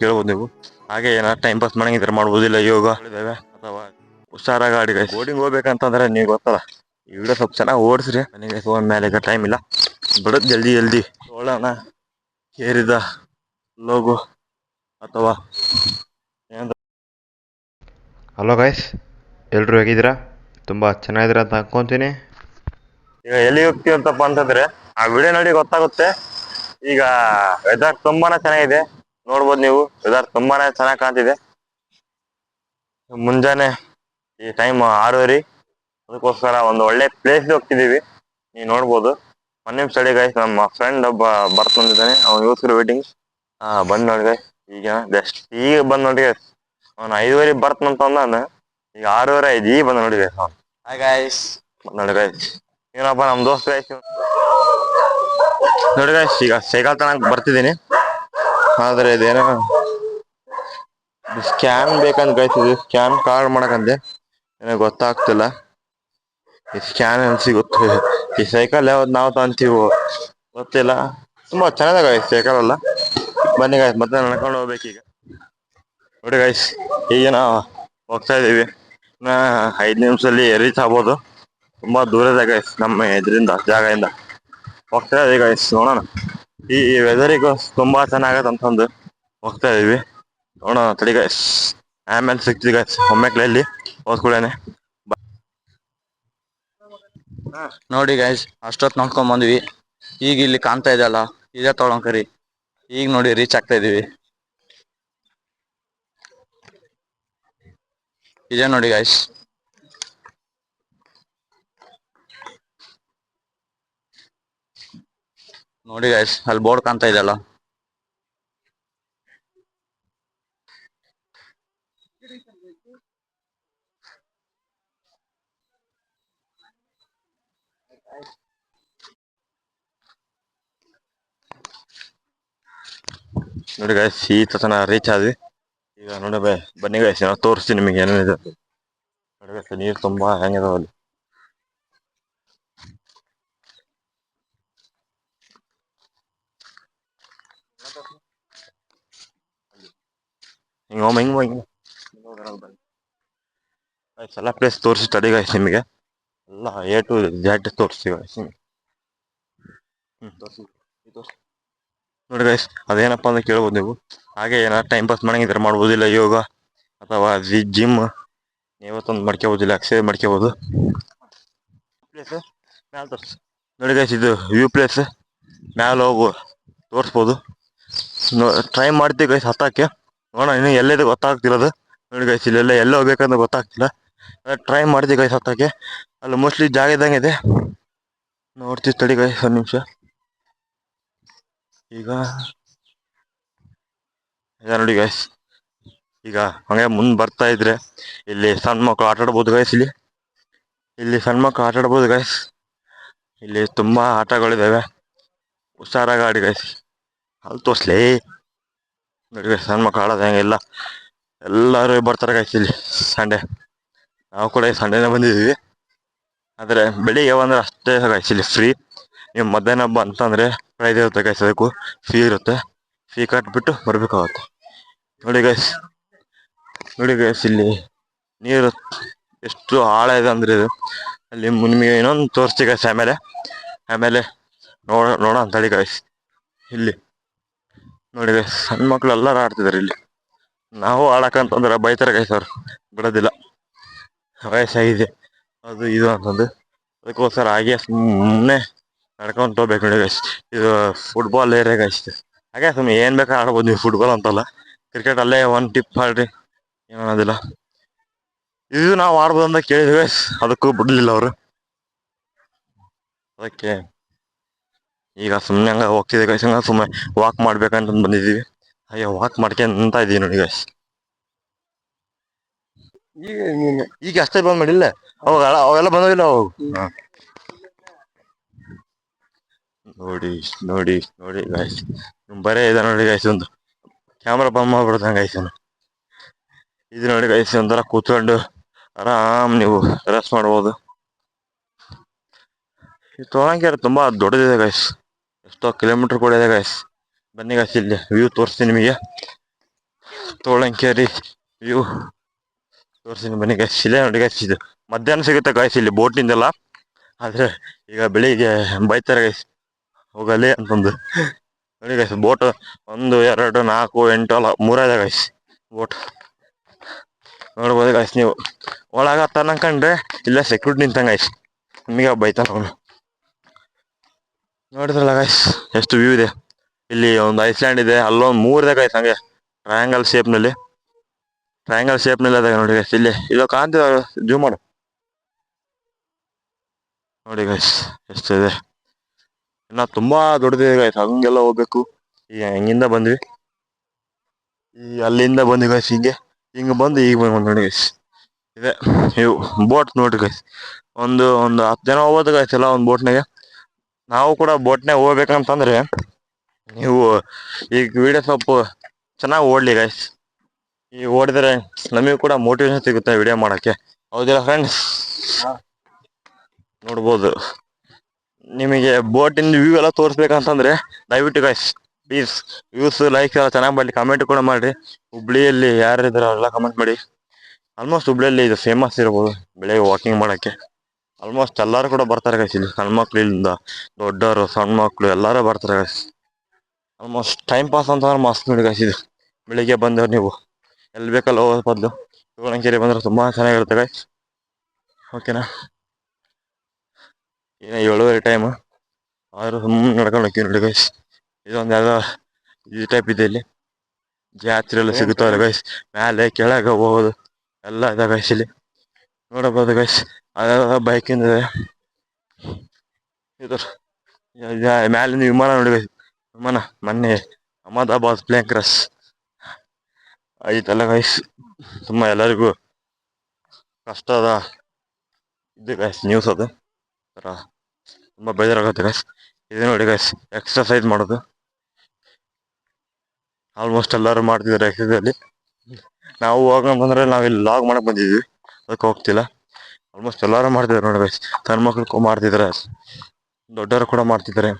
ಕೇಳ್ಬೋದು ನೀವು? ಹಾಗೆ ಏನಾರ ಟೈಮ್ ಪಾಸ್ ಮಾಡಂಗಿದ್ರೆ ಮಾಡ್ಬೋದಿಲ್ಲ ಯೋಗ? ಅಥವಾ ಹುಷಾರಾಗ ಆಡಿ ಗೈಸ್ ಬೋರ್ಡಿಂಗ್ ಹೋಗ್ಬೇಕಂತಂದ್ರೆ ನೀವು ಗೊತ್ತಲ್ಲ ಈ ವಿಡಿಯೋ ಸ್ವಲ್ಪ ಚೆನ್ನಾಗಿ ಓಡಿಸ್ರಿ. ನನಗೆ ಫೋನ್ ಮೇಲೆ ಈಗ ಟೈಮ್ ಇಲ್ಲ. ಬಿಡೋದು ಜಲ್ದಿ ಜಲ್ದಿ. ಸೋಳನ ಏರಿದ ಲೋಗು ಅಥವಾ ಹಲೋ ಗೈಸ್ ಎಲ್ಲರೂ ಹೇಗಿದ್ದೀರಾ? ತುಂಬ ಚೆನ್ನಾಗಿದ್ದೀರಾ ಅಂತ ಅನ್ಕೊಂತೀನಿ. ಈಗ ಎಲ್ಲಿ ಹೋಗ್ತೀವಂತಪ್ಪ ಅಂತಂದ್ರೆ ಆ ವಿಡಿಯೋ ನೋಡಿ ಗೊತ್ತಾಗುತ್ತೆ. ಈಗ ವೆದರ್ ತುಂಬಾನೇ ಚೆನ್ನಾಗಿದೆ. ನೋಡ್ಬೋದು ನೀವು. ವೆದರ್ ತುಂಬಾನೇ ಚೆನ್ನಾಗಿ ಕಾಣ್ತಿದೆ. ಮುಂಜಾನೆ ಈ ಟೈಮ್ ಆರೂವರೆ. ಅದಕ್ಕೋಸ್ಕರ ಒಂದು ಒಳ್ಳೆ ಪ್ಲೇಸ್ ಹೋಗ್ತಿದೀವಿ ನೀವು ನೋಡ್ಬೋದು. ಮೊನ್ನೆ ಸ್ಟಡಿ ಗೈಸ್ ನಮ್ಮ ಫ್ರೆಂಡ್ ಒಬ್ಬ ಬರ್ತಿದ್ದಾನೆ ಅವ್ನು ಯೂಸ್ಫುಲ್ ವೇಟಿಂಗ್ ಹಾ ಬಂದ್ ನೋಡಿ. ಈಗ ಜಸ್ಟ್ ಈಗ ಬಂದ್ ನೋಡಿ. ಅವ್ನು ಐದುವರೆ ಬರ್ತಂತ ಈಗ ಆರೂವರೆ ಐದು ಈಗ ಬಂದು ನೋಡಿ ಅವ್ನು. ಹಾಯ್ ಗಾಯ್ಸ್ ನೋಡಿ ಗಾಯ್ಸ್ ಏನಪ್ಪ ನಮ್ ದೋಸ್ತ ಗಾಯ್ಸ್ ನೋಡಿ ಗಾಯ್ಸ್ ಈಗ ಸೈಕಲ್ ತನಕ ಬರ್ತಿದ್ದೀನಿ. ಆದ್ರೆ ಇದೇನೋ ಸ್ಕ್ಯಾನ್ ಬೇಕಂತ ಕಾಯ್ತಿದ್ವಿ ಸ್ಕ್ಯಾನ್ ಕಾರ್ಡ್ ಮಾಡಕಂತೆ ಏನೋ ಗೊತ್ತಾಗ್ತಿಲ್ಲ. ಈ ಸ್ಕ್ಯಾನ್ ಅನ್ಸಿ ಸಿಗುತ್ತೆ ಈ ಸೈಕಲ್ ಯಾವ್ದು ನಾವು ತಂತೀವೋ ಗೊತ್ತಿಲ್ಲ. ತುಂಬಾ ಚೆನ್ನಾಗ ಸೈಕಲ್ ಅಲ್ಲ ಬನ್ನಿ ಗಾಯ್ಸ್ ಮತ್ತೆ ನಡ್ಕೊಂಡು ಹೋಗ್ಬೇಕೀಗ ನೋಡಿ ಗಾಯ್ಸ್ ಈಗ ನಾವು ಹೋಗ್ತಾ ಇದೀವಿ ನಾ ಐದು ನಿಮಿಷದಲ್ಲಿ ರೀಚ್ ಆಗ್ಬೋದು ತುಂಬಾ ದೂರದ ಗಾಯ್ಸ್ ನಮ್ಮ ಇದರಿಂದ ಜಾಗದಿಂದ. ಹೋಗ್ತಾ ಇದೀವಿ ಗೈಸ್ ನೋಡೋಣ. ಈ ವೆದರಿಗೂ ತುಂಬಾ ಚೆನ್ನಾಗತ್ತೆ ಅಂತಂದು ಹೋಗ್ತಾ ಇದೀವಿ. ನೋಡೋಣ ತಡಿ ಗೈಸ್ ಆಮೇಲೆ ಸಿಗ್ತೀವಿ ಗೈಸ್ ಒಮ್ಮೆಕ್ಲಲ್ಲಿ ಹೋದ್ಕೂಡೇನೆ ನೋಡಿ ಗೈಸ್ ಅಷ್ಟೊತ್ ನೋಡ್ಕೊಂಡ್ ಬಂದ್ವಿ. ಈಗ ಇಲ್ಲಿ ಕಾಣ್ತಾ ಇದೆಯಲ್ಲ ಇದೇ ತೊಗೊಳಂಕರಿ ಈಗ ನೋಡಿ ರೀಚ್ ಆಗ್ತಾ ಇದೀವಿ. ಇದೇ ನೋಡಿ ಗೈಸ್ ನೋಡಿ ಗೈಸ್ ಅಲ್ಲಿ ಬೋರ್ಡ್ ಕಾಣ್ತಾ ಇದೆಯಲ್ಲ? ನೋಡಿ ಗೈಸ್ ಈ ತನ ರೀಚ್ ಆದ್ವಿ. ಈಗ ನೋಡಿ ಬನ್ನಿ ಗೈಸ್ ನಾನು ತೋರಿಸ್ತೀನಿ ನಿಮಗೆ ಏನೇನಿದೆ. ನೋಡಿ ಗೈಸ್ ನೀರು ತುಂಬಾ ಹೆಂಗಿದಾವ ಹಿಂಗ ಹಿಂಗ ಹಿಂಗ ಎಲ್ಲ ಪ್ಲೇಸ್ ತೋರಿಸಿ ಸ್ಟಡಿ ಗೈಸ್ ನಿಮಗೆ ಎಲ್ಲ ಎ ಟು ಝೆಡ್ ತೋರಿಸ್ತೀವಿ ಗಾಯ್ಸ್ ಹ್ಮ್ ತೋರಿಸಿ ತೋರಿಸಿ. ನೋಡಿ ಗೈಸ್ ಅದೇನಪ್ಪ ಅಂತ ಕೇಳ್ಬೋದು ನೀವು. ಹಾಗೆ ಏನಾದ್ರು ಟೈಮ್ ಪಾಸ್ ಮಾಡಂಗಿದ್ರೆ ಮಾಡ್ಬೋದಿಲ್ಲ, ಯೋಗ ಅಥವಾ ಜಿ ಜಿಮ್ ಇವತ್ತೊಂದು ಮಾಡ್ಕೋಬೋದಿಲ್ಲ ಎಕ್ಸೈಸ್ ಮಾಡ್ಕೋಬೋದು. ಪ್ಲೇಸ್ ಮ್ಯಾಲ ತೋರಿಸ್. ನೋಡಿ ಗೈಸ್ ಇದು ವ್ಯೂ ಪ್ಲೇಸ್ ಮ್ಯಾಲ ಹೋಗು, ತೋರಿಸ್ಬೋದು. ಟ್ರೈ ಮಾಡ್ತೀವಿ ಗೈಸ್ ಹತ್ತಕ್ಕೆ. ನೋಡೋಣ, ಇನ್ನು ಎಲ್ಲಿದೆ ಗೊತ್ತಾಗ್ತಿರೋದು ನೋಡಿ ಗೈಸ್ ಇಲ್ಲೆಲ್ಲ ಎಲ್ಲ ಹೋಗ್ಬೇಕಂತ ಗೊತ್ತಾಗ್ತಿಲ್ಲ. ಟ್ರೈ ಮಾಡ್ತೀವಿ ಗೈಸ್ ಹತ್ತಕ್ಕೆ. ಅಲ್ಲಿ ಮೋಸ್ಟ್ಲಿ ಜಾಗ ಇದ್ದಂಗೆ ಇದೆ. ನೋಡ್ತೀವಿ ತಡಿ ಗೈಸ್ ಒಂದು ನಿಮಿಷ. ಈಗ ನೋಡಿ ಗೈಸ್ ಈಗ ಹಂಗೆ ಮುಂದೆ ಬರ್ತಾ ಇದ್ರೆ ಇಲ್ಲಿ ಸಣ್ಣ ಮಕ್ಕಳು ಆಟ ಆಡ್ಬೋದು ಗೈಸ್ ಇಲ್ಲಿ. ಇಲ್ಲಿ ಸಣ್ಣ ಮಕ್ಕಳು ಆಟ ಆಡ್ಬೋದು ಗೈಸ್ ಇಲ್ಲಿ ತುಂಬ ಆಟಗಳಿದ್ದಾವೆ ಹುಷಾರಾಗಿ ಆಡಿ ಗೈಸ್ ಅಲ್ಲಿ ತೋರ್ಸ್ಲೇ ನೋಡಿ guys, ಸಣ್ಣ ಮಕ್ಕಳು ಆಡೋದು ಇಲ್ಲ. ಎಲ್ಲರೂ ಬರ್ತಾರೆ ಗಾಯ್ಸ್ ಇಲ್ಲಿ ಸಂಡೆ. ನಾವು ಕೂಡ ಸಂಡೇನೇ ಬಂದಿದ್ದೀವಿ. ಆದರೆ ಬೆಳಿಗ್ಗೆ ಬಂದರೆ ಅಷ್ಟೇ ಗಾಯ್ಸ್ ಇಲ್ಲಿ ಫ್ರೀ ನೀವು ಮಧ್ಯಾಹ್ನ ಹಬ್ಬ ಅಂತಂದರೆ ಪ್ರೈಸ್ ಇರುತ್ತೆ ಗಾಯ್ಸ್ ಅದಕ್ಕೂ. ಫೀ ಇರುತ್ತೆ. ಫೀ ಕಟ್ಬಿಟ್ಟು ಬರಬೇಕಾಗುತ್ತೆ. ನೋಡಿ ಗಾಯ್ಸ್ ನೋಡಿ ಗೈಸ್ ಇಲ್ಲಿ ನೀರು ಎಷ್ಟು ಆಳ ಇದೆ ಅಂದರೆ ಇದು. ಅಲ್ಲಿ ನಿಮಗೆ ಇನ್ನೊಂದು ತೋರಿಸ್ತೀವಿ ಗೈಸ್ ಆಮೇಲೆ. ಆಮೇಲೆ ನೋಡೋ ನೋಡೋಣ ಹೇಳಿ ಗಾಯ್ಸ್ ಇಲ್ಲಿ. ನೋಡಿ ಗೈಸ್ ಸಣ್ಣ ಮಕ್ಳು ಎಲ್ಲರೂ ಆಡ್ತಿದಾರೆ ಇಲ್ಲಿ. ನಾವು ಆಡಕಂತಂದ್ರೆ ಬೈತಾರೆ ಸರ್ ಬಿಡೋದಿಲ್ಲ. ವಯಸ್ಸಾಗಿದೆ ಅದು ಇದು ಅಂತಂದು. ಅದಕ್ಕೋಸ್ಕರ ಹಾಗೆ ಸುಮ್ಮನೆ ನಡ್ಕೊಂತ ಹೋಗ್ಬೇಕು ನೋಡಿ ಗೈಸ್ ಇದು ಫುಟ್ಬಾಲ್ ಏರಿಯಾ ಗೈಸ್ ಹಾಗೆ ಸುಮ್ಮನೆ ಏನು ಬೇಕಾ ಆಡ್ಬೋದು ನೀವು ಫುಟ್ಬಾಲ್ ಅಂತಲ್ಲ. ಕ್ರಿಕೆಟ್ ಅಲ್ಲೇ ಒನ್ ಟಿಪ್ ಆಡ್ರಿ. ಏನು ಇದು ನಾವು ಆಡ್ಬೋದು ಅಂತ ಕೇಳಿದ್ವಿ ಅದಕ್ಕೂ ಬಿಡಲಿಲ್ಲ ಅವರು. ಅದಕ್ಕೆ ಈಗ ಸುಮ್ಮನೆ ಹಂಗ ಹೋಗ್ತಿದೆ ಗೈಸ್ ಹಂಗ ಸುಮ್ಮನೆ ವಾಕ್ ಮಾಡ್ಬೇಕಂತ ಬಂದಿದ್ದೀವಿ. ಅಯ್ಯೋ ವಾಕ್ ಮಾಡ್ಕೊಂತ ಇದೀವಿ ನೋಡಿ ಗೈಸ್ ಈಗ ಅಷ್ಟೇ ಬಂದ್ ಮಾಡಿಲ್ಲ? ಅವಾಗ ಅವೆಲ್ಲ ಬಂದಿಲ್ಲ ಅವಾಗ. ನೋಡಿ ನೋಡಿ ನೋಡಿ ಗಾಯ್ಸ್ ಬರೇ ಇದೆ ನೋಡಿ ಗಾಯ್ಸ್ ಒಂದು. ಕ್ಯಾಮ್ರಾ ಬಂದ್ ಮಾಡ್ಬಿಡ್ತಾನೆ ಗಾಯ್ಸ್ ಇದು ನೋಡಿ ಗಾಯ್ಸ್ ಒಂಥರ ಕೂತ್ಕೊಂಡು ಆರಾಮ್ ನೀವು ರೆಸ್ಟ್ ಮಾಡ್ಬೋದು. ತೋಳಂಕೆರೆ ತುಂಬಾ ದೊಡ್ಡದಿದೆ ಗಾಯ್ಸ್ ಎಷ್ಟೋ ಕಿಲೋಮೀಟರ್ ಕೂಡ ಇದೆ ಗಾಯ್ಸ್ ಬನ್ನಿ ಗಾಯ್ಸ್ ಇಲ್ಲಿ ವ್ಯೂ ತೋರಿಸ್ತೀನಿ ನಿಮಗೆ. ತೋಳಂಕೇರಿ ವ್ಯೂ ತೋರಿಸ್ತೀನಿ ಬನ್ನಿ ಗಾಯ್ಸ್ ಇಲ್ಲೇ ನೋಡಿ ಗಾಯ್ಸ್ ಇದು ಮಧ್ಯಾಹ್ನ ಸಿಗುತ್ತೆ ಗಾಯ್ಸ್ ಇಲ್ಲಿ ಬೋಟಿಂದೆಲ್ಲ ಆದರೆ ಈಗ ಬೆಳಿಗ್ಗೆ ಬೈತಾರೆ ಗೈಸ್ ಹೋಗಲಿ ಅಂತಂದು. ನೋಡಿ ಗೈಸ್ ಬೋಟ್ ಒಂದು, ಎರಡು, ನಾಲ್ಕು, ಎಂಟು, ಅಲ್ಲ ಇದೆ ಗೈಸ್ ಬೋಟ್ ನೋಡ್ಬೋದು ಗೈಸ್ ನೀವು. ಒಳಗತ್ತ ಅನ್ಕಂಡ್ರೆ ಇಲ್ಲ ಸೆಕ್ಯೂರಿಟಿ ನಿಂತಂಗೆ ಗೈಸ್ ನಿಮಗೆ ಬೈತಾನ ಅವನು. ನೋಡಿದ್ರಲ್ಲ ಗೈಸ್ ಎಷ್ಟು ವ್ಯೂ ಇದೆ? ಇಲ್ಲಿ ಒಂದು ಐಸ್ಲ್ಯಾಂಡ್ ಇದೆ, ಅಲ್ಲೊಂದು ಮೂರಿದೆ ಗೈಸ್ ಹಂಗೆ. ಟ್ರಯಾಂಗಲ್ ಶೇಪ್ನಲ್ಲಿ ಟ್ರಯಾಂಗಲ್ ಶೇಪ್ನಲ್ಲಿ ಅದಾಗ ನೋಡಿ ಗೈಸ್ ಇಲ್ಲಿ. ಇದು ಕಾಂತಿ ಜೂಮ್ ಮಾಡು. ನೋಡಿ ಗೈಸ್ ಇದೆ. ಇನ್ನ ತುಂಬಾ ದೊಡ್ಡದಿದೆ ಗೈಸ್ ಹಂಗೆಲ್ಲ ಹೋಗ್ಬೇಕು. ಈಗ ಹೆಂಗಿಂದ ಬಂದ್ವಿ. ಈ ಅಲ್ಲಿಂದ ಬಂದ್ವಿ ಗೈಸ್ ಹಿಂಗೆ. ಹಿಂಗೆ ಬಂದು ಈಗ ಬಂದು ನೋಡಿ ಗೈಸ್ ಇದೆ. ಇವು ಬೋಟ್ ನೋಡ್ರಿ ಗೈಸ್ ಒಂದು ಒಂದು ಹತ್ತು ಜನ ಹೋಗ್ಬೋದು ಗೈಸ್ ಎಲ್ಲ ಒಂದು ಬೋಟ್ನಾಗೆ ನಾವು ಕೂಡ ಬೋಟ್ನಾಗ ಹೋಗ್ಬೇಕಂತಂದ್ರೆ ನೀವು ಈಗ ವಿಡಿಯೋ ಸ್ವಲ್ಪ ಚೆನ್ನಾಗಿ ಓಡಲಿ ಗೈಸ್ ಈ ಓಡಿದ್ರೆ ನಮಗೆ ಕೂಡ ಮೋಟಿವೇಶನ್ ಸಿಗುತ್ತೆ ವಿಡಿಯೋ ಮಾಡೋಕ್ಕೆ. ಹೌದಿಲ್ಲ ಫ್ರೆಂಡ್ಸ್ ನೋಡ್ಬೋದು. ನಿಮಗೆ ಬೋಟಿಂದ ವ್ಯೂ ಎಲ್ಲ ತೋರಿಸ್ಬೇಕಂತಂದ್ರೆ ದಯವಿಟ್ಟು ಗೈಸ್ ಪ್ಲೀಸ್ ವ್ಯೂಸ್ ಲೈಕ್ ಎಲ್ಲ ಚೆನ್ನಾಗಿ ಮಾಡಲಿ ಕಮೆಂಟ್ ಕೂಡ ಮಾಡಿ ಹುಬ್ಳಿಯಲ್ಲಿ ಯಾರಿದ್ದಾರೆ ಅವರೆಲ್ಲ ಕಮೆಂಟ್ ಮಾಡಿ. ಆಲ್ಮೋಸ್ಟ್ ಹುಬ್ಳಿಯಲ್ಲಿ ಇದು ಫೇಮಸ್ ಇರ್ಬೋದು ಬೆಳಗ್ಗೆ ವಾಕಿಂಗ್ ಮಾಡಕ್ಕೆ. ಆಲ್ಮೋಸ್ಟ್ ಎಲ್ಲರೂ ಕೂಡ ಬರ್ತಾರೆ ಗೈಸ್ ಇಲ್ಲಿ ಸಣ್ಣ ಮಕ್ಳಿಂದ ದೊಡ್ಡವರು, ಸಣ್ಣ ಮಕ್ಕಳು ಎಲ್ಲರೂ ಬರ್ತಾರೆ ಗೈಸ್ ಆಲ್ಮೋಸ್ಟ್ ಟೈಮ್ ಪಾಸ್ ಅಂತಂದ್ರೆ ಮಸ್ತ್ ನೋಡಿ ಗೈಸ್ ಇದು. ಬೆಳಿಗ್ಗೆ ಬಂದವ್ರು ನೀವು. ಎಲ್ಲಿ ಬೇಕಲ್ಲ ಹೋಗೋದು ಬದಲು ತೋಳಂಕೆರೆ ಬಂದರೆ ತುಂಬ ಚೆನ್ನಾಗಿರುತ್ತೆ ಗೈಸ್ ಓಕೆನಾ ಏನ ಏಳುವರೆ ಟೈಮ್ ಆದರೂ ಸುಮ್ಮನೆ ನಡ್ಕೊಂಡು ಹೋಗ್ತೀವಿ ನೋಡಿ ಗೈಸ್ ಇದೊಂದು ಯಾವುದೋ ಈ ಟೈಪ್ ಇದೆ ಇಲ್ಲಿ. ಜಾತ್ರೆ ಎಲ್ಲ ಗೈಸ್ ಮೇಲೆ ಕೆಳಗೆ ಹೋಗೋದು. ಎಲ್ಲ ಇದೆ ಗೈಸ್ ಇಲ್ಲಿ. ನೋಡಬಹುದು ಗೈಸ್ ಅದ ಬೈಕಿಂದ ಇದು ಮ್ಯಾಲಿಂದ ವಿಮಾನ ನೋಡಿ ಗೈಸ್ ವಿಮಾನ. ಮೊನ್ನೆ ಅಹಮದಾಬಾದ್ ಪ್ಲೇನ್ ಕ್ರಾಸ್ ಆಯ್ತಲ್ಲ ಗೈಸ್ ತುಂಬ ಎಲ್ಲರಿಗೂ ಕಷ್ಟದ ಇದು ಗೈಸ್ ನ್ಯೂಸ್ ಅದು. ಥರ ತುಂಬ ಬೇಜಾರಾಗುತ್ತೆ ಗೈಸ್ ಇದು ನೋಡಿ ಗೈಸ್ ಎಕ್ಸರ್ಸೈಸ್ ಮಾಡೋದು. ಆಲ್ಮೋಸ್ಟ್ ಎಲ್ಲರೂ ಮಾಡ್ತಿದ್ದಾರೆ ಅಲ್ಲಿ. ನಾವು ಹೋಗಂತಂದ್ರೆ ನಾವು ಇಲ್ಲಿ ಲಾಗ್ ಮಾಡಕ್ಕೆ ಬಂದಿದ್ವಿ. ಅದಕ್ಕೆ ಹೋಗ್ತಿಲ್ಲ. ಆಲ್ಮೋಸ್ಟ್ ಎಲ್ಲರೂ ಮಾಡ್ತಿದ್ದಾರೆ ನೋಡಿ ಗೈಸ್ ಸಣ್ಣ ಮಕ್ಳು ಮಾಡ್ತಿದ್ದಾರೆ ದೊಡ್ಡವರು ಕೂಡ ಮಾಡ್ತಿದ್ದಾರೆ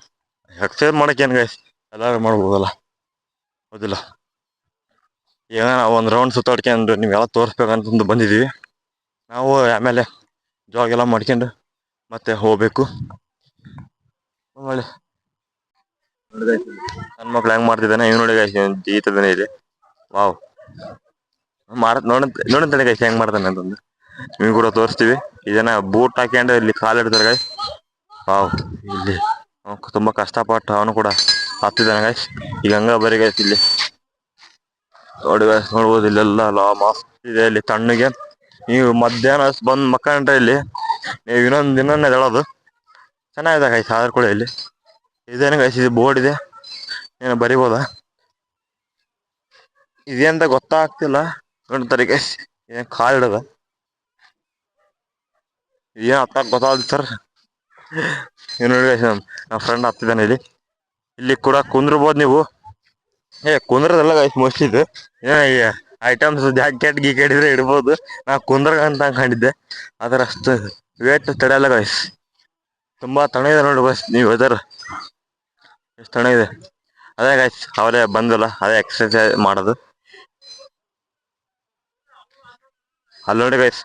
ಎಕ್ಸೈಸ್ ಮಾಡೋಕೆ ಏನು ಗೈಸ್ ಎಲ್ಲರೂ ಮಾಡ್ಬೋದಲ್ಲ. ಹೌದಿಲ್ಲ. ಈಗ ನಾವು ಒಂದು ರೌಂಡ್ ಸುತ್ತಾಡ್ಕೊಂಡು ನೀವೆಲ್ಲ ತೋರಿಸ್ಬೇಕಂತಂದು ಬಂದಿದ್ದೀವಿ ನಾವು ಆಮೇಲೆ ಜಾಗ್ ಎಲ್ಲ ಮಾಡ್ಕೊಂಡು ಮತ್ತೆ ಹೋಗ್ಬೇಕು. ಒಳ್ಳೆ. ನನ್ನ ಮಕ್ಳು ಹೆಂಗೆ ಮಾಡ್ತಿದ್ದಾನೆ ಇವ್ ನೋಡಿ ಗೈಸ್ ಜೀತದೇ ಇದೆ. ವಾವ್ ಮಾಡ ನೋಡ ನೋಡಂತಾನೆ ಗೈಸ್ ಹೆಂಗೆ ಮಾಡ್ತಾನೆ ಅಂತಂದು. ನೀವು ಕೂಡ ತೋರಿಸ್ತೀವಿ. ಇದನ್ನ ಬೂಟ್ ಹಾಕೊಂಡು ಇಲ್ಲಿ ಕಾಲ್ ಇಡ್ತಾರೆ ಗೈಸ್ ವಾವ್ ಇಲ್ಲಿ ತುಂಬಾ ಕಷ್ಟಪಟ್ಟು ಅವನು ಕೂಡ ಹತ್ತಿದ್ದಾನೆ ಗೈಸ್ ಈಗ ಹಂಗ ಬರಿ ಗೈಸ್ ಇಲ್ಲಿ. ನೋಡಿ ಗೈಸ್ ನೋಡ್ಬೋದು ಇಲ್ಲೆಲ್ಲ ಲಾ ಮಸ್ತ್ ಇದೆ ಇಲ್ಲಿ ತಣ್ಣಗೆ. ನೀವು ಮಧ್ಯಾಹ್ನ ಬಂದ್ ಮಕ್ಕಂಡ್ರೆ ಇಲ್ಲಿ ನೀವು ಇನ್ನೊಂದ್ ದಿನನೇ ಹೇಳೋದು ಚೆನ್ನಾಗಿದೆ ಗೈಸ್ ಆದ್ರೆ ಕೂಡ ಇಲ್ಲಿ. ಇದೇನು ಗೈಸ್ ಇದು ಬೋರ್ಡ್ ಇದೆ. ಏನು ಬರಿಬೋದಾ? ಇದೇಂತ ಗೊತ್ತಾಗ್ತಿಲ್ಲ. ನೋಡ್ತಾರೆ ಗೈಸ್ ಏನು ಕಾಲ್ ಇಡದ ಏನ್ ಹತ್ತಾಗ ಗೊತ್ತಾಗ್ಲಿ ಸರ್ ಏನು ನೋಡಿ ನಮ್ಮ ಫ್ರೆಂಡ್ ಹತ್ತಿದ್ದಾನೆ ಇಲ್ಲಿ. ಇಲ್ಲಿ ಕೂಡ ಕುಂದ್ರಬೋದು ನೀವು. ಏ, ಕುಂದ್ರದಲ್ಲ ಗೈಸ್ ಮೋಸ್ಟ್ಲಿ ಇದು. ಏನ ಐಟಮ್ಸ್ ಜಾಕೆಟ್ ಗೀಕೆಟ್ ಇದ್ರೆ ಇಡ್ಬೋದು. ನಾ ಕುಂದ್ರ ಅಂತ ಅನ್ಕೊಂಡಿದ್ದೆ. ಆದ್ರೆ ಅಷ್ಟು ವೇಟ್ ತಡೆಯಲ್ಲ ಗೈಸ್ ತುಂಬಾ ತಣ್ಣಗಿದೆ ನೋಡಿ ಬಸ್ ನೀವು ವೆದರ್ ಎಷ್ಟು ತಣ್ಣಗಿದೆ ಅದೇ ಗೈಸ್ ಅವರೇ ಬಂದಲ್ಲ, ಅದೇ ಎಕ್ಸರ್ಸೈಸ್ ಮಾಡೋದು. ಅಲ್ಲಿ ನೋಡಿ ಗೈಸ್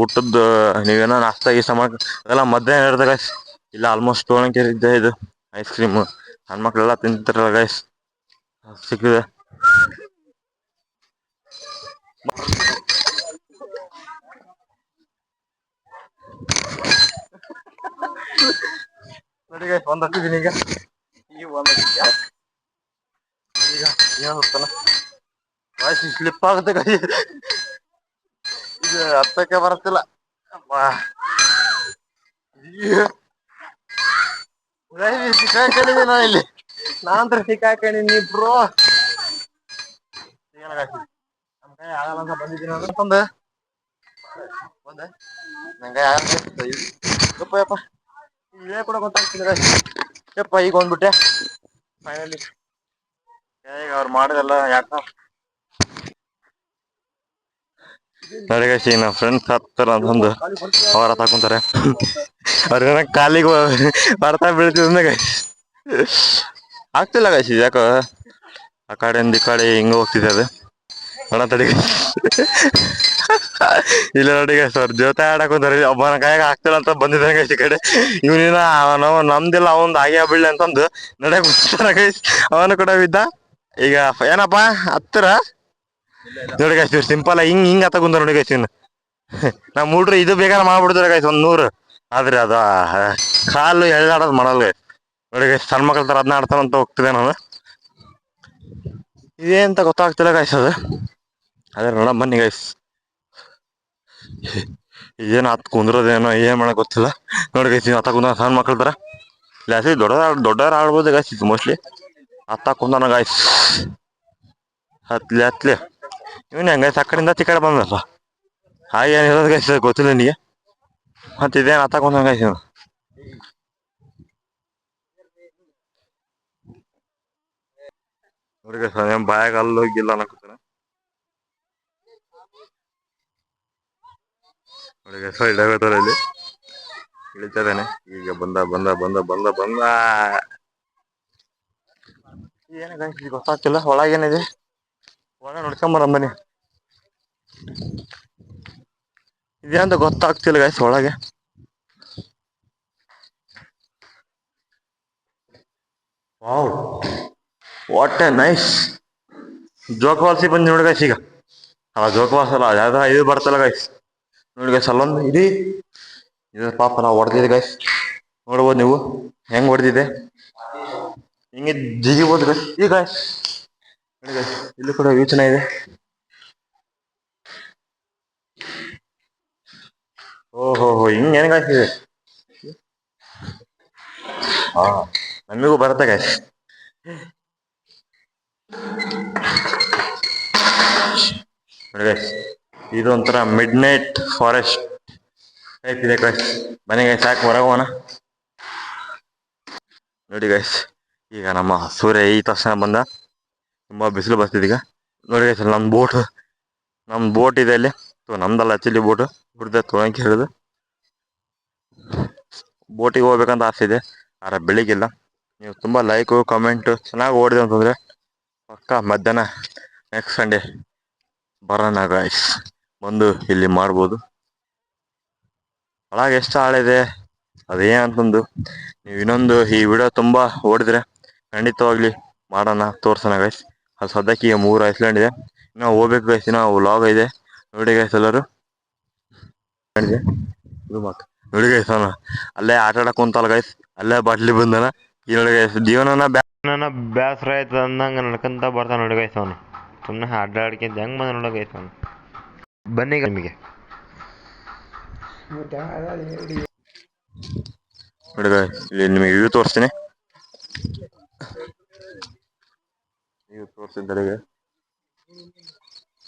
ಊಟದ್ದು ನೀವೇನೋ ನಾಷ್ಟ ಈ ಮಾಡ್, ಅದೆಲ್ಲ ಮಧ್ಯಾಹ್ನ ಇರ್ತದೆ ಗೈಸ್ ಇಲ್ಲ ಆಲ್ಮೋಸ್ಟ್ ತೊಗೊಳಕ್ಕೆ ಇದ್ದೆ ಇದು ಐಸ್ ಕ್ರೀಮ್ ಸಣ್ಣ ಮಕ್ಳೆಲ್ಲ ತಿಂತಾರಲ್ಲ ಗೈಸ್ ಸಿಕ್ಕಿದೆ. ನೋಡಿ ಗೈಸ್ ಒಂದು ಹತ್ತಿದ್ದೀನಿ ಈಗ. ಈಗ ಒಂದು ಈಗ ಏನು ಹೋಗ್ತಾನ. ವಾಯ್ಸ್ ಸ್ಲಿಪ್ ಆಗುತ್ತೆ ಇದು ಹತ್ತಕ್ಕೆ ಬರತ್ತಿಲ್ಲ. ಸಿಕ್ಕಾಕೊಂಡಿದ್ದೀನಿ ನಾ ಇಲ್ಲಿ. ನಾನಂತರ ಸಿಕ್ಕಾಕೊಂಡಿನಿ ಬ್ರೋ. ಕೈ ಆಗಲ್ಲ ಅಂತ ಬಂದಿದ್ದೀನಿ ಇಲ್ಲೇ ಕೂಡ ಗೊತ್ತಾಗ್ತಿದ್ರೆ ಯಪ್ಪ, ಈಗ ಫೈನಲಿ ಈಗ ಅವ್ರು ಮಾಡಿದೆಲ್ಲ ಯಾಕ. ನೋಡಿ ಗೈಸ್ ಈಗ ನಮ್ಮ ಫ್ರೆಂಡ್ಸ್ ಹತ್ತಾರ ಅಂತಂದು ಅವ್ರ ತಕೊಂತಾರೆ ಅವ್ರ ಕಾಲಿಗೆ ಬರ್ತಾ ಬೀಳ್ತಿದ್ದ ಗೈಸ್ ಆಗ್ತಿಲ್ಲ ಗೈಸ್ ಯಾಕೋ? ಆ ಕಡೆಯಿಂದ ಈ ಕಡೆ ಹಿಂಗ ಹೋಗ್ತಿದೆ ಅದು. ಅಣ್ಣ ತಡಿ ಇಲ್ಲ ನೋಡಿ ಸರ್ ಜೊತೆ ಆಡಕ್ ಹೋದ್ರೆ ಒಬ್ಬನ ಕೈಯಾಗ ಆಗ್ತಿಲ್ಲ ಅಂತ ಬಂದಿದ್ದಾನೆ guys ಈ ಕಡೆ. ಇವನಿನ ನಾವು ನಮ್ದಿಲ್ಲ, ಅವಂದು ಆಗ್ಯಾ ಬೀಳ್ಲಿ ಅಂತಂದು ನಡ್ಯಾಕ್. ಅವನು ಕೂಡ ಬಿದ್ದ. ಈಗ ಏನಪ್ಪ? ಹತ್ತಿರ? ನೋಡಿ ಗಾಯ್ಸ್ ಸಿಂಪಲ್ ಹಿಂಗ್ ಹಿಂಗ್ ಅತ್ತ ಕುಂತ ನೋಡಿ ಗಾಯ್ಸ್ ಇನ್ನು ನಮ್ಮ ಇದು ಬೇಗ ಮಾಡ್ಬಿಡ್ತಾರೆ ಗಾಯ್ಸ್ ಒಂದ್ ನೂರು. ಆದ್ರೆ ಅದ ಕಾಲು ಎಳ್ದಾಡೋದ್ ಮಾಡಲ್ಲ guys. ನೋಡಿ ಗಾಯ್ಸ್ ಸಣ್ಣ ಮಕ್ಳ ತರ ಅದನ್ನ ಆಡ್ತಾನಂತ ಹೋಗ್ತಿದೆ ನಾನು. ಇದೇಂತ ಗೊತ್ತಾಗ್ತಿಲ್ಲ ಗಾಯ್ಸ್ ಅದು. ಅದೇ ನೋಡ ಬನ್ನಿ ಗಾಯ್ಸ್ ಏನ್ ಹತ್ ಕುಂದ್ರದೇನೋ ಏನ್ ಮಾಡಕ್ ಗೊತ್ತಿಲ್ಲ. ನೋಡಿ ಗೈಸ್ ಹತ್ತ ಕುಂದ್ರ ಸಣ್ಣ ಮಕ್ಳ ತರ. ಲಾಸಿ ದೊಡ್ಡ ದೊಡ್ಡವ್ರ ಆಡ್ಬೋದು ಗಾಯ್ಸ್ ಇದು ಮೋಸ್ಟ್ಲಿ ಅತ್ತ ಕುಂದನ ಗಾಯ್ಸ್ ಹತ್ಲಿ ಹತ್ಲಿ. ಇವನ್ ಹಂಗ ಆ ಕಡೆಯಿಂದ ಈ ಕಡೆ ಬಂದಲ್ಲ ಹಾಗೆ ಇರೋದ್ ಹೇಳೋದು ಗೊತ್ತಿಲ್ಲ ನಿನಗೆ. ಮತ್ತೆ ಇದೇನ್ ಹತ್ತ ಕುಂದನ ಗೈಸ್ ಇವ್ನು? ನೋಡಿ ಗೈಸ್ ಏನ್ ಬಾಯಾಗ ಅಲ್ಲಿ ಹೋಗಿಲ್ಲ ಅನ್ನಕತ್ತಾನ. ನೋಡಿ ಗೈಸ್ ಇಡಗತ್ತಾರ ಇಲ್ಲಿ. ಇಳಿತದಾನೆ ಈಗ ಬಂದ ಬಂದ ಬಂದ ಬಂದ ಬಂದ. ಏನ ಗೈಸ್ ಗೊತ್ತಾಗ್ತಿಲ್ಲ. ಒಳಗೇನಿದೆ ಒಳ ನೋಡ್ಕೊಂಬರ ಬನ್ನಿ. ಇದೇಂತ ಗೊತ್ತಾಗ್ತಿಲ್ಲ ಗಾಯ್ಸ್ ಒಳಗೆ. ವಾವ್ ವಾಟ್ ಎ ನೈಸ್ ಜೋಕವಾಲ್ಸಿ ಬಂದು ನೋಡಿ ಗಾಯ್ಸ್ ಈಗ. ಅಲ್ಲ ಜೋಕವಾಲ್ಸ್ ಅಲ್ಲ ಯಾವ್ದು ಇದು ಬರ್ತಲ್ಲ ಗಾಯ್ಸ್ ನೋಡಿ ಗಾಯ್ಸ್ ಅಲ್ಲೊಂದು, ಇಡೀ ಇದು ಪಾಪ ನಾವು ಹೊಡೆದಿದೆ ಗಾಯ್ಸ್ ನೋಡ್ಬೋದು ನೀವು. ಹೆಂಗ್ ಹೊಡೆದಿದೆ ಹಿಂಗೆ ಜಿಗಿಬೋದು ಗೈಸ್ ಈ ಗಾಯ್ಸ್ ಇಲ್ಲಿ ಕೂಡ ಯೋಚನೆ ಇದೆ ಓಹೋ ಹೋ ಹಿಂಗ್ ಹೆಂಗ್ ಹಾಕಿದೆ ಹಾ ನಮಗೂ ಬರುತ್ತೆ ಗಾಯ್ಸ್ ನೋಡಿ ಗೈಸ್ ಇದು ಒಂಥರ ಮಿಡ್ ನೈಟ್ ಫಾರೆಸ್ಟ್ ಟೈಪ್ ಇದೆ ಗೈಸ್ ಬನ್ನಿ ಗಾಯ್ ಸಾಕು ಹೊರಗೋಣ ನೋಡಿ ಗಾಯ್ಸ್ ಈಗ ನಮ್ಮ ಸೂರ್ಯ ಈ ತಕ್ಷಣ ಬಂದ. ತುಂಬಾ ಬಿಸಿಲು ಬರ್ತಿದೆ ಈಗ. ನೋಡಿ ಸರ್ ನಮ್ಮ ಬೋಟ್ ನಮ್ಮ ಬೋಟ್ ಇದೆ ಅಲ್ಲಿ. ನಮ್ದಲ್ಲ ಆ್ಯಕ್ಚುಲಿ ಬೋಟ್ ಹುಡ್ದೆ. ತೊಗೊಳಕ್ಕೆ ಹೇಳಿದು ಬೋಟಿಗೆ ಹೋಗ್ಬೇಕಂತ ಆಸೆ ಇದೆ. ಆರ ಬೆಳಿಗ್ಗಿಲ್ಲ. ನೀವು ತುಂಬಾ ಲೈಕು ಕಮೆಂಟು ಚೆನ್ನಾಗಿ ಓಡಿದೆ ಅಂತಂದರೆ ಪಕ್ಕ ಮಧ್ಯಾಹ್ನ ನೆಕ್ಸ್ಟ್ ಸಂಡೇ ಬರೋಣ ಗಾಯ್ಸ್ ಬಂದು ಇಲ್ಲಿ ಮಾಡ್ಬೋದು. ಒಳಗೆ ಎಷ್ಟು ಆಳಿದೆ ಅದೇನಂತಂದು ನೀವು ಇನ್ನೊಂದು ಈ ವಿಡಿಯೋ ತುಂಬಾ ಓಡಿದ್ರೆ ಖಂಡಿತವಾಗ್ಲಿ ಮಾಡೋಣ, ತೋರ್ಸೋಣ ಗೈಸ್ ಅದು ಸದ್ಯಕ್ಕೆ ಈಗ ಮೂರು ಐಸ್ಲ್ಯಾಂಡ್ ಇದೆ. ಇನ್ನು ಹೋಗ್ಬೇಕು ಗೈಸ್ ಇನ್ನು ವ್ಲಾಗ್ ಇದೆ. ನೋಡಿ ಗೈಸ್ ಎಲ್ಲರೂ. ನೋಡಿ ಗೈಸ್ ಅಣ್ಣ ಅಲ್ಲೇ ಆಟ ಆಡಕ್ ಕುಂತಲ್ಲ ಗೈಸ್ ಅಲ್ಲೇ ಬಾಟ್ಲಿ ಬಂದನ. ಈ ನೋಡಿ ಗೈಸ್ ಜೀವನನ ಬ್ಯಾಸನ ಬ್ಯಾಸರ ಆಯ್ತದ ಅಂದಂಗ ನಡ್ಕೊಂತ ಬರ್ತಾನೆ ನೋಡಿ ಗೈಸ್ ಅವನು. ಸುಮ್ಮನೆ ಅಡ್ಡಾಡ್ಕೊಂತ ಹೆಂಗ್ ಬಂದ ನೋಡಿ ಗೈಸ್ ಅವನು. ಬನ್ನಿ ನಿಮಗೆ. ನೋಡಿ ಗೈಸ್ ಇಲ್ಲಿ ನಿಮಗೆ ವ್ಯೂ ತೋರಿಸ್ತೀನಿ. ವ್ಯೂ ತೋರಿಸಿದ್ದಾರೆ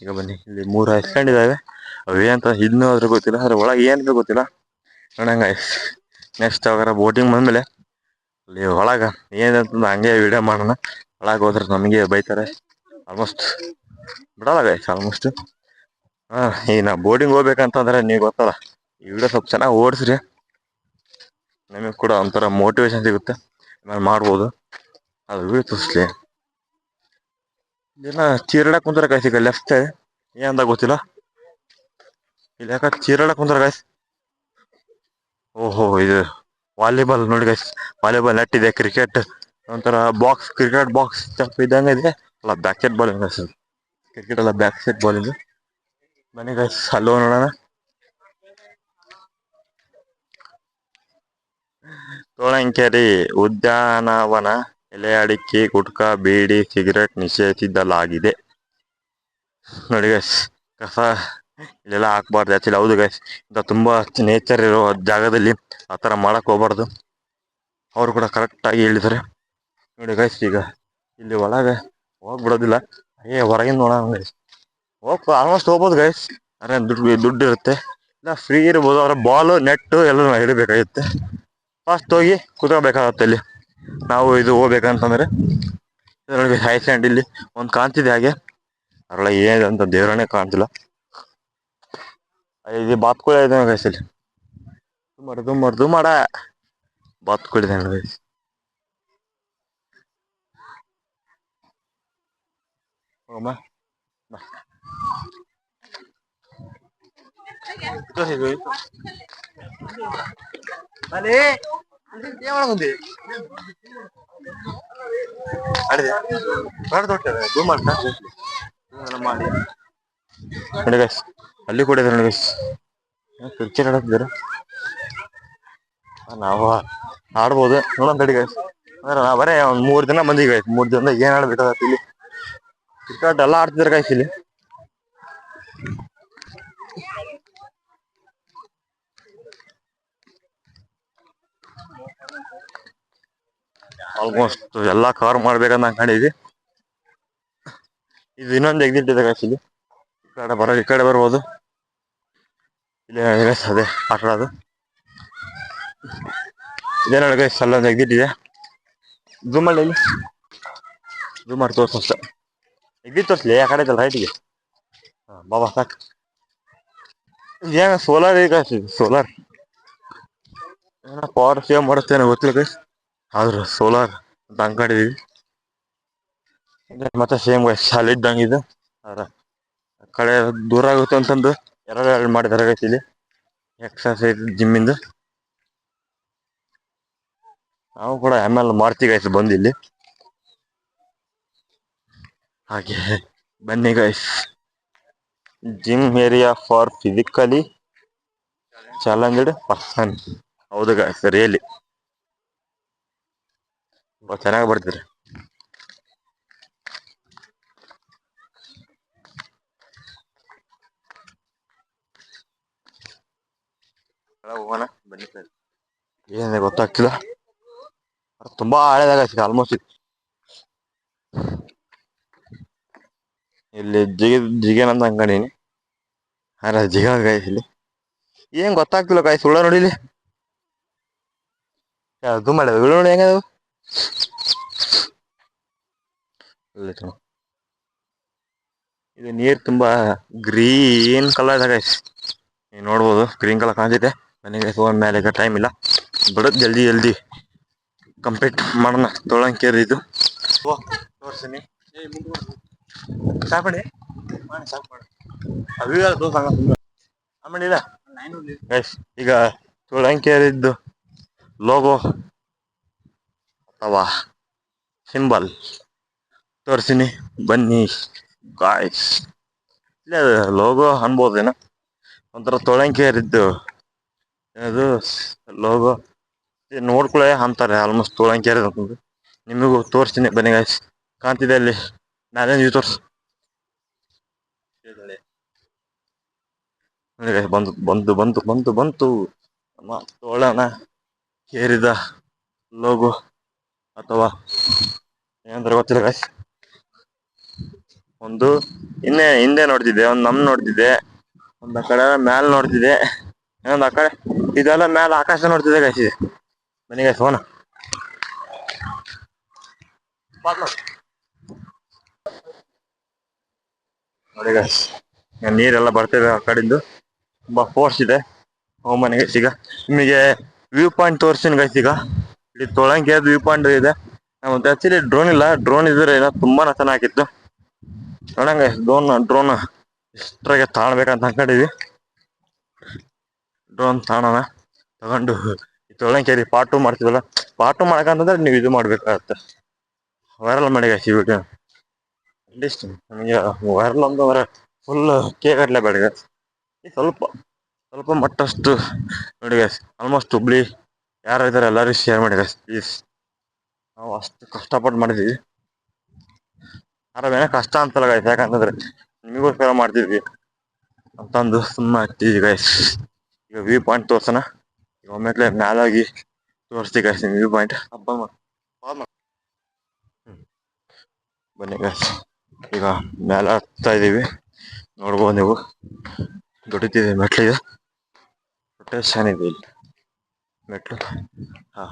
ಈಗ ಬನ್ನಿ, ಇಲ್ಲಿ ಮೂರು ಐಸ್ಲ್ಯಾಂಡ್ ಇದಾವೆ ಅವೇನಂತ ಇನ್ನೂ ಅದ್ರ ಗೊತ್ತಿಲ್ಲ ಅದ್ರ ಒಳಗೆ ಏನಿದೆ ಗೊತ್ತಿಲ್ಲ. ನೋಡಂಗ ನೆಕ್ಸ್ಟ್ ಅವಾಗ ಬೋಟಿಂಗ್ ಬಂದ್ಮೇಲೆ ಅಲ್ಲಿ ಒಳಗ ಏನಂತಂದು ಹಂಗೆ ವಿಡಿಯೋ ಮಾಡೋಣ. ಒಳಗೆ ಹೋದ್ರೆ ನಮಗೆ ಬೈತಾರೆ. ಆಲ್ಮೋಸ್ಟ್ ಬಿಡಲ್ಲ ಗೈಸ್ ಆಲ್ಮೋಸ್ಟ್ ಹಾಂ ಈಗ ನಾ ಬೋಟಿಂಗ್ ಹೋಗ್ಬೇಕಂತಂದ್ರೆ ನೀವು ಗೊತ್ತಲ್ಲ, ಈ ವಿಡಿಯೋ ಸ್ವಲ್ಪ ಚೆನ್ನಾಗಿ ಓಡಿಸ್ರಿ. ನಮಗೆ ಕೂಡ ಒಂಥರ ಮೋಟಿವೇಶನ್ ಸಿಗುತ್ತೆ. ನಾನು ಮಾಡ್ಬೋದು. ಅದು ವಿಡಿಯೋ ತೋರಿಸ್ಲಿ. ಇದೆಲ್ಲ ಚೀರಾಡಕ್ ಕುಂತಾರ ಕಾಯ್ಸ್ ಈಗ ಲೆಫ್ಟ್ ಏನಂತ ಗೊತ್ತಿಲ್ಲ? ಇಲ್ಲಿ ಯಾಕ ಚೀರಾಡಕ್ ಕುಂತಾರ ಕಾಯ್ಸ್ ಓಹೋ, ಇದು ವಾಲಿಬಾಲ್ ನೋಡಿ ಗೈಸ್ ವಾಲಿಬಾಲ್ ನೆಟ್ ಇದೆ ಕ್ರಿಕೆಟ್ ಒಂಥರ ಬಾಕ್ಸ್ ಕ್ರಿಕೆಟ್ ಬಾಕ್ಸ್ ಇದ್ದಂಗೆ ಇದೆ. ಅಲ್ಲ ಬ್ಯಾಕ್ ಸೆಟ್ ಬಾಲ್ ಕ್ರಿಕೆಟ್ ಅಲ್ಲ ಬ್ಯಾಕ್ ಸೆಟ್ ಬಾಲ್ ಇದು. ಬನ್ನಿ ಗೈಸ್ ಅಲ್ಲೋ ನೋಡೋಣ. ತೋಳಂಕೇರಿ ಉದ್ಯಾನವನ. ಎಲೆ ಅಡಿಕೆ ಗುಟ್ಕಾ, ಬೀಡಿ, ಸಿಗರೇಟ್ ನಿಷೇಧಿಸಲಾಗಿದೆ. ನೋಡಿ ಗೈಸ್ ಕಸ ಇಲ್ಲೆಲ್ಲ ಹಾಕ್ಬಾರ್ದು. ಆಕ್ಚುಲಿ ಹೌದು ಗೈಸ್ ಇಂಥ ತುಂಬಾ ನೇಚರ್ ಇರೋ ಜಾಗದಲ್ಲಿ ಆ ಥರ ಮಾಡಕ್ ಹೋಗ್ಬಾರ್ದು. ಅವರು ಕೂಡ ಕರೆಕ್ಟ್ ಆಗಿ ಹೇಳಿದ್ದಾರೆ ನೋಡಿ ಗೈಸ್ ಈಗ ಇಲ್ಲಿ ಒಳಗೆ ಹೋಗ್ಬಿಡೋದಿಲ್ಲ. ಏ, ಹೊರಗಿಂದ ನೋಡೋಣ ಗೈಸ್ ಹೋಗ್ ಆಲ್ಮೋಸ್ಟ್ ಹೋಗ್ಬೋದು ಗೈಸ್ ಅರೆ ದುಡ್ಡು ದುಡ್ಡು ಇರುತ್ತೆ. ಇಲ್ಲ ಫ್ರೀ ಇರ್ಬೋದು. ಅವ್ರ ಬಾಲು ನೆಟ್ಟು ಎಲ್ಲ ಹಿಡಿಬೇಕಾಗುತ್ತೆ. ಫಸ್ಟ್ ಹೋಗಿ ಕುತ್ಕೋಬೇಕಾಗತ್ತೆ ಇಲ್ಲಿ. ನಾವು ಇದು ಹೋಗ್ಬೇಕಂತಂದ್ರೆ ಇದರೊಳಗೆ ಹೈಲ್ಯಾಂಡ್ ಇಲ್ಲಿ ಒಂದು ಕಾಣ್ತಿದೆ ಹಾಗೆ. ಅದರೊಳಗೆ ಅಂತ ದೇವರನ್ನೇ ಕಾಣ್ತಿಲ್ಲ. ಇದು ಬಾತ್ಕುಳ ಇದೆ ಗೈಸಲ್ಲಿ ತುಂಬ ತುಂಬ ತುಂಬಾಡ ಬಾತ್ಕುಳಿದೆ ನೋಡಿ ಹೋಗಮ್ಮ. ಬಾ ಅಲ್ಲಿ ಏನ್ ಮಾಡಕುಂತಿ ಅಡಿದೆ ಬಾಳ ದೊಡ್ಡ ಜೂಮ್ ಮಾಡ್ತಾ ಇದೆಲ್ಲ ಮಾಡಿ ನೋಡಿ guys, ಅಲ್ಲಿ ಕೂಡ ಇದೆ ನೋಡಿ ಕ್ರಿಕೆಟ್ ಆಡತ್ತಿದ್ದಾರೆ ನಾವು ಆಡ್ಬೋದು ನೋಡೋಣ ತಡಿ guys. ಅಂದ್ರೆ ನಾ ಬರೇ ಒಂದ್ ಮೂರ್ ದಿನ ಬಂದಿವಿ guys. ಮೂರ್ ದಿನದಾಗ ಏನ್ ಆಡ್ಬೇಕಾಗತ್ತೆ ಇಲ್ಲಿ ಕ್ರಿಕೆಟ್ ಎಲ್ಲ ಆಡ್ತಿದಾರೆ guys ಇಲ್ಲಿ ಆಲ್ಮೋಸ್ಟ್ ಎಲ್ಲ ಕವರ್ ಮಾಡ್ಬೇಕಂತ ಅನ್ಕೊಂಡಿದ್ವಿ ಇದು ಇನ್ನೊಂದು ಎಕ್ಸಿಟ್ ಇದೆ guys ಇಲ್ಲಿ. ಈ ಕಡೆ ಬರೋ, ಈ ಕಡೆ ಬರ್ಬೋದು. ಇಲ್ಲಿ ಗೈಸ್ ಅದೇ ಆಟ ಆಡೋದು ಇದೇ ನೋಡಿ ಗೈಸ್ ಅಲ್ಲೊಂದು ಎಕ್ಸಿಟ್ ಇದೆ. ಜೂಮ್ ಮಾಡಿ ಇಲ್ಲಿ? ಜೂಮ್ ಮಾಡಿ ತೋರ್ಸು ಎಕ್ಸಿಟ್ ತೋರಿಸ್ಲಿ, ಆ ಕಡೆ ಇದೆಲ್ಲ ರೈಟಿಗೆ ಹಾಂ, ಬಾಬಾ, ಸಾಕು. ಏನು ಸೋಲಾರ್ ಈಗ ಸೋಲಾರ್ ಏನೋ ಪವರ್ ಸೇವ್ ಮಾಡುತ್ತೇನೋ ಗೊತ್ತಿಲ್ಲ guys. ಆದ್ರೆ ಸೋಲಾರ್ ಅಂತ ಅನ್ಕೊಂಡಿದೀವಿ ಮತ್ತೆ ಸೇಮ್ ಶಾಲೆ ಇದ್ದಂಗೆ ಇದು. ಆದ್ರೆ ಕಳೆ ದೂರ ಆಗುತ್ತೆ ಅಂತಂದು ಎರಡು ಎರಡು ಮಾಡಿದಾರೆ ಇಲ್ಲಿ. ಎಕ್ಸರ್ಸೈಸ್ ಜಿಮ್ಮಿಂದು ನಾವು ಕೂಡ ಆಮೇಲೆ ಮಾಡ್ತೀವಿ ಗೈಸ್ ಬಂದು ಇಲ್ಲಿ. ಹಾಗೆ ಬನ್ನಿ guys gym area for physically challenged person ಹೌದು ಗೈಸ್ ರಿಯಲಿ ಚೆನ್ನಾಗಿ ಬರ್ತೀರಿ ಒಳಗ್ ಹೋಗೋಣ ಬನ್ನಿ ಸರ್. ಏನಿದೆ ಗೊತ್ತಾಗ್ತಿಲ್ಲ ತುಂಬಾ ಹಳೇದಾಗ ಆಲ್ಮೋಸ್ಟ್ ಇಲ್ಲಿ ಜಿಗ ಜಿಗೇನ್ ಅಂತ ಅನ್ಕೊಂಡೀನಿ ಅಲ್ಲ ಜಿಗ ಗಾಯ್ಸ್ ಇಲ್ಲಿ. ಏನ್ ಗೊತ್ತಾಗ್ತಿಲ್ಲ ಕಾಯ್ ಸುಳ್ಳ ನೋಡಿಲಿ ಅದು ಮಾಡ್ಯಾವ ವಿಳು ನೋಡಿ ಹೆಂಗದು. ಇದು ನೀರ್ ತುಂಬಾ ಗ್ರೀನ್ ಕಲರ್ ಗೈಸ್ ನೀವು ನೋಡ್ಬೋದು, ಗ್ರೀನ್ ಕಲರ್ ಕಾಣ್ತಿದೆ. ನನಗೆ ಫೋನ್ ಮೇಲೆ ಟೈಮ್ ಇಲ್ಲ. ಬಿಡೋದು ಜಲ್ದಿ ಜಲ್ದಿ ಕಂಪ್ಲೀಟ್ ಮಾಡೋಣ. ತೊಳಂಕೇರಿ ಇದು. ತೋರ್ಸಿನಿ. ಸಾಕು, ಮಾಡಿ. ಸಾಕು. ಮಾಡಿ ಆಮೇಲೆ ಗೈಸ್ ಈಗ ತುಳಂಕೇರಿದ್ದು ಲೋಗೋ ಅಥವಾ ಸಿಂಬಲ್ ತೋರಿಸಿನಿ. ಬನ್ನಿ ಗಾಯ್ಸ್ ಇಲ್ಲ ಲೋಗೋ ಅನ್ಬೋದೇನ? ಒಂಥರ ತೊಳಂಕೇರಿದ್ದು. ಅದು ಲೋಗೋ ನೋಡ್ಕೊಳ್ಳೆ ಅಂತಾರೆ ಆಲ್ಮೋಸ್ಟ್ ತೊಳಂಕೇರಿ ಅಂತಂದು ನಿಮಗೂ ತೋರಿಸ್ತೀನಿ. ಬನ್ನಿ ಗಾಯ್ಸ್ ಕಾಣ್ತಿದೆ ಅಲ್ಲಿ. ನಾನೇ ನೀವು ತೋರ್ಸು ಬಂದು ಬಂದು ಬಂದು ಬಂದು ಬಂತು ತೋಳನ ಕೇರಿದ ಲೋಗೋ ಅಥವಾ ಏನಂದ್ರೆ ಗೊತ್ತಿಲ್ಲ ಗಾಯ್ಸ್ ಒಂದು ಇನ್ನೇ ಹಿಂದೆ ನೋಡ್ತಿದ್ದೆ, ಒಂದು ನಮ್ ನೋಡ್ತಿದ್ದೆ, ಒಂದ್ ಆ ಕಡೆ ಮ್ಯಾಲ್ ನೋಡ್ತಿದ್ದೆ, ಇನ್ನೊಂದು ಆ ಕಡೆ ಇದೆಲ್ಲ ಮ್ಯಾಲ ಆಕಾಶ ನೋಡ್ತಿದ್ದೆ ಗಾಯ್ಸ್ ಇದೆ. ನನಗೆ ಗಾಯ್ಸ್ ಹೋಗೋಣ. ನೋಡಿ ಗಾಯ್ಸ್ ನೀರೆಲ್ಲ ಬರ್ತಿದೆ ಆ ಕಡೆಯಿಂದ. ತುಂಬಾ ಫೋರ್ಸ್ ಇದೆ. ಹೋಮ್ ಮನೆಗೆ ಈಗ ನಿಮಗೆ ವ್ಯೂ ಪಾಯಿಂಟ್ ತೋರಿಸ್ತೀನಿ ಗೈಸ್ ಈಗ. ಇಲ್ಲಿ ತೊಳಂಗೆ ವ್ಯೂ ಪಾಯಿಂಟ್ ಇದೆ. ಮತ್ತೆ ಆಕ್ಚುಲಿ ಡ್ರೋನ್ ಇಲ್ಲ. ಡ್ರೋನ್ ಇದ್ರೆ ಏನೋ ತುಂಬಾನೇ ಚೆನ್ನಾಗಿತ್ತು. ನೋಡಂಗ ಡ್ರೋನ್ ಡ್ರೋನ್ ಎಷ್ಟ್ರಾಗೆ ತಾಳ್ಬೇಕಂತ ಅನ್ಕೊಂಡಿದ್ವಿ ಡ್ರೋನ್ ತಾಣನ ತಗೊಂಡು ತೊಳಂಕೇರಿ ಪಾರ್ಟ್ ಟು ಮಾಡ್ತೀವಲ್ಲ ಪಾರ್ಟ್ ಟು ಮಾಡಕಂತಂದ್ರೆ ನೀವು ಇದು ಮಾಡ್ಬೇಕಾಗತ್ತೆ. ವೈರಲ್ ಮಾಡಿ ಈ ವಿಡಿಯೋ ಅಟ್ಲೀಸ್ಟ್ ನಮಗೆ ವೈರಲ್ ಅಂತಂದ್ರೆ ಫುಲ್ ಕೇಕ್ ಕಟ್ಲೆ ಬೇಡ ಸ್ವಲ್ಪ ಸ್ವಲ್ಪ ಮಟ್ಟಷ್ಟು ನೋಡಿ ಆಲ್ಮೋಸ್ಟ್ ಹುಬ್ಳಿ ಯಾರು ಇದ್ದಾರೆ ಎಲ್ಲರೂ ಶೇರ್ ಮಾಡಿ ಗೈಸ್ ಪ್ಲೀಸ್ ನಾವು ಅಷ್ಟು ಕಷ್ಟಪಟ್ಟು ಮಾಡಿದ್ವಿ. ಏನೋ ಕಷ್ಟ ಅಂತಲ್ಲ ಗೈಸ್ ಯಾಕಂತಂದ್ರೆ ನಿಮಗೋಸ್ಕರ ಮಾಡ್ತಿದ್ವಿ. ಅಂತಂದು ಸುಮ್ಮನೆ ಹಚ್ಚಿದ್ವಿ ಗೈಸ್ ಈಗ ವ್ಯೂ ಪಾಯಿಂಟ್ ತೋರ್ಸೋಣ. ಈಗ ಒಮ್ಮೆಟ್ಲೆ ಮ್ಯಾಲಾಗಿ ತೋರಿಸ್ತೀವಿ ಗೈಸ್ ವ್ಯೂ ಪಾಯಿಂಟ್ ಹಬ್ಬ. ಬನ್ನಿ ಗೈಸ್ ಈಗ ಮ್ಯಾಲ ಹತ್ತಾ ಇದೀವಿ ನೋಡ್ಬೋದು ನೀವು. ದೊಡ್ಡದಿದೆ ಮೆಟ್ಲಿದೆ ಪ್ರೊಟೆಕ್ಷನ್ ಇದೆ ಇಲ್ಲಿ. ಮೆಟ್ಲು ಹಾ.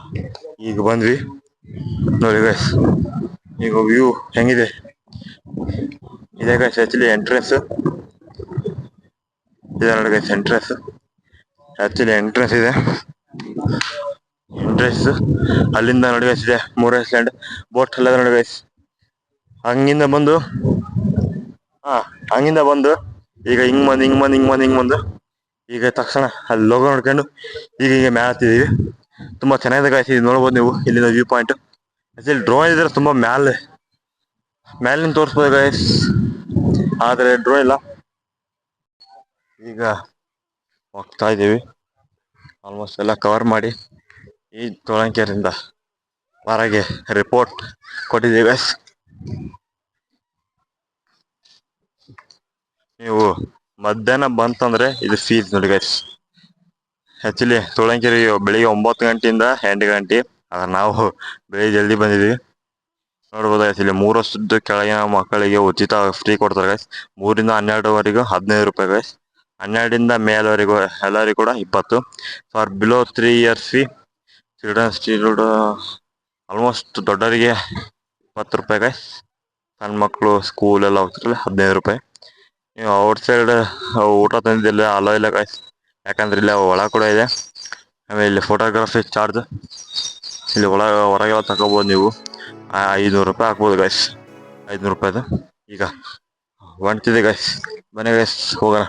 ಈಗ ಬಂದ್ವಿ. ನೋಡಿ ಗೈಸ್ ಈಗ ವ್ಯೂ ಹೆಂಗಿದೆ? ಇದೆ ಗೈಸ್ ಆಕ್ಚುಲಿ ಎಂಟ್ರೆನ್ಸ್ ಇದೆ ನೋಡಿ ಗೈಸ್ ಎಂಟ್ರೆನ್ಸ್ ಆಕ್ಚುಲಿ ಎಂಟ್ರೆನ್ಸ್ ಇದೆ. ಎಂಟ್ರೆನ್ಸ್ ಅಲ್ಲಿಂದ ನೋಡಿ ಗೈಸ್ ಇದೆ ಮೂರೇ ಸ್ಟ್ಯಾಂಡ್ ಬೋಟ್ ಎಲ್ಲ ನೋಡಿ ಗೈಸ್ ಹಂಗಿಂದ ಬಂದು, ಹಾ, ಹಂಗಿಂದ ಬಂದು, ಈಗ ಹಿಂಗ್ ಬಂದು ಹಿಂಗ್ ಬಂದು ಹಿಂಗ್ ಬಂದು ಹಿಂಗ್ ಬಂದು. ಈಗ ತಕ್ಷಣ ಅಲ್ಲಿ ಲೋಗೋ ನೋಡ್ಕೊಂಡು ಈಗ ಹೀಗೆ ಮ್ಯಾಲೆ ತುಂಬಾ ಚೆನ್ನಾಗಿದೆ ಗಾಯ್ಸ್ ನೋಡ್ಬೋದು ನೀವು ಇಲ್ಲಿಂದ ವ್ಯೂ ಪಾಯಿಂಟ್ ಅದ್ರಲ್ಲಿ ಡ್ರೋನ್ ಇದ್ರೆ ತುಂಬಾ ಮ್ಯಾಲೆ ಮ್ಯಾಲಿನ ತೋರಿಸ್ಬೋದು ಗಾಯ್ಸ್ ಆದರೆ ಡ್ರೋನ್ ಇಲ್ಲ. ಈಗ ಹೋಗ್ತಾ ಇದ್ದೀವಿ. ಆಲ್ಮೋಸ್ಟ್ ಎಲ್ಲ ಕವರ್ ಮಾಡಿ ಈ ತೊಳಂಕೆರಿಂದ ಹೊರಗೆ ರಿಪೋರ್ಟ್ ಕೊಟ್ಟಿದ್ದೀವಿ ಗಾಯಸ್ ನೀವು ಮಧ್ಯಾಹ್ನ ಬಂತಂದ್ರೆ ಇದು ಫೀಸ್ ನೋಡಿ ಗೈಸ್ ಆಕ್ಚುಲಿ ತುಳಂಕೆರೆ ಬೆಳಿಗ್ಗೆ ಒಂಬತ್ತು ಗಂಟೆಯಿಂದ ಎಂಟು ಗಂಟೆ. ಆದ್ರೆ ನಾವು ಬೆಳಿಗ್ಗೆ ಜಲ್ದಿ ಬಂದಿದ್ವಿ. ನೋಡ್ಬೋದು ಗೈಸ್ ಇಲ್ಲಿ ಮೂರು ವರ್ಷದ ಕೆಳಗಿನ ಮಕ್ಕಳಿಗೆ ಉಚಿತ ಫ್ರೀ ಕೊಡ್ತಾರೆ ಗೈಸ್ ಮೂರಿಂದ ಹನ್ನೆರಡುವರೆಗೂ ಹದಿನೈದು ರೂಪಾಯಿ ಗೈಸ್ ಹನ್ನೆರಡರಿಂದ ಮೇಲವರೆಗೂ ಎಲ್ಲರಿಗೂ ಕೂಡ ಇಪ್ಪತ್ತು. For below three years fee children child almost ದೊಡ್ಡವರಿಗೆ ಇಪ್ಪತ್ತು ರೂಪಾಯಿ ಗೈಸ್ ಸಣ್ಣ ಮಕ್ಕಳು ಸ್ಕೂಲ್ ಎಲ್ಲ ಹೋಗ್ತಿರಲ್ಲ ಹದಿನೈದು ರೂಪಾಯಿ. ಔಟ್ ಸೈಡ್ ಊಟ ತಂದಿದ್ದಿಲ್ಲ ಅಲೋ ಇಲ್ಲ ಗೈಸ್ ಯಾಕಂದ್ರೆ ಇಲ್ಲ ಒಳ ಕೂಡ ಇದೆ. ಆಮೇಲೆ ಇಲ್ಲಿ ಫೋಟೋಗ್ರಫಿ ಚಾರ್ಜ್ ಇಲ್ಲಿ ಒಳ ಹೊರಗೆಲ್ಲ ತಗೋಬೋದು ನೀವು. ಐದುನೂರು ರೂಪಾಯಿ ಹಾಕ್ಬೋದು ಗೈಸ್ ಐದುನೂರು ರೂಪಾಯಿದು. ಈಗ, ಹೊಂಟಿದೆ ಗೈಸ್ ಬನ್ನಿ ಗಾಯ್ಸ್ ಹೋಗೋಣ.